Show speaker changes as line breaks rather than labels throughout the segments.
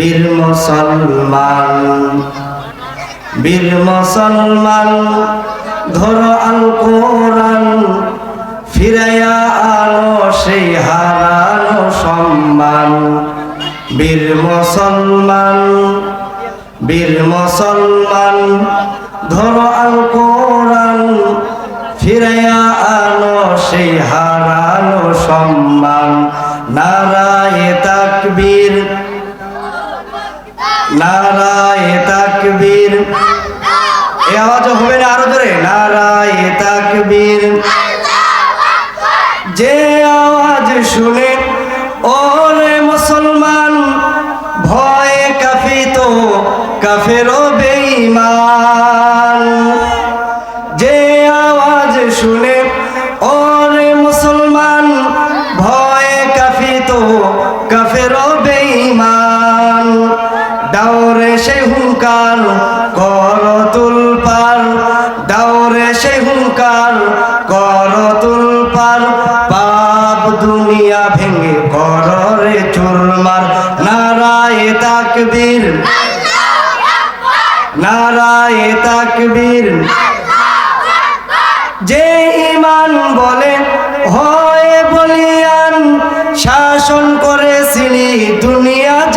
বীর মুসলমান বীর মুসলমান, ধরো আল কোরআন, ফিরাইয়া আনো সেই হারানো সম্মান। বীর মুসলমান বীর মুসলমান, ধরো আল কোরআন, ফিরাইয়া আনো সেই হারানো সম্মান। নারায়ে নারায়ে তাকবীর। এই আওয়াজ হবে না আরও ধরে নারায় তাকবীর। যে আওয়াজ শুনে, ওরে মুসলমান, ভয়ে কাফিত কাফেরও বেঈমান। দাওরে সে হুঙ্কার কর তুলপার। দাওরে সে হুঙ্কার কর তুলপার। পাপ দুনিয়া ভেঙে কর রে চুরমার। নারায়ে তাকবীর। নারায়ে তাকবীর। যে ইমান বলে, হয় বলিয়ান। শাসন করেছিলি দুনিয়া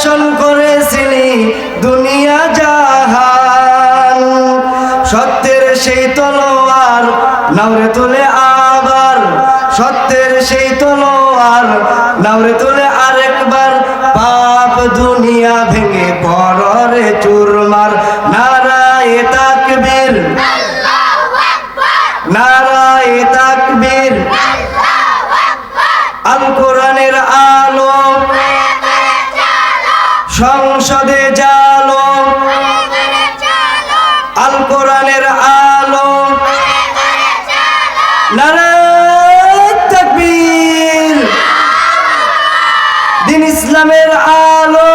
শাসন করেছিলি দুনিয়া জাহান। সত্যের সেই তলোয়ার নাওরে তুলে আবার। সত্যের সেই তলোয়ার নাওরে তুলে আরেকবার। পাপ দুনিয়া ভেঙে কররে চুরমার। নারায়ে তাকবীর। সংসদে জালো। আল কোরআনের আলো। দিন ইসলামের আলো।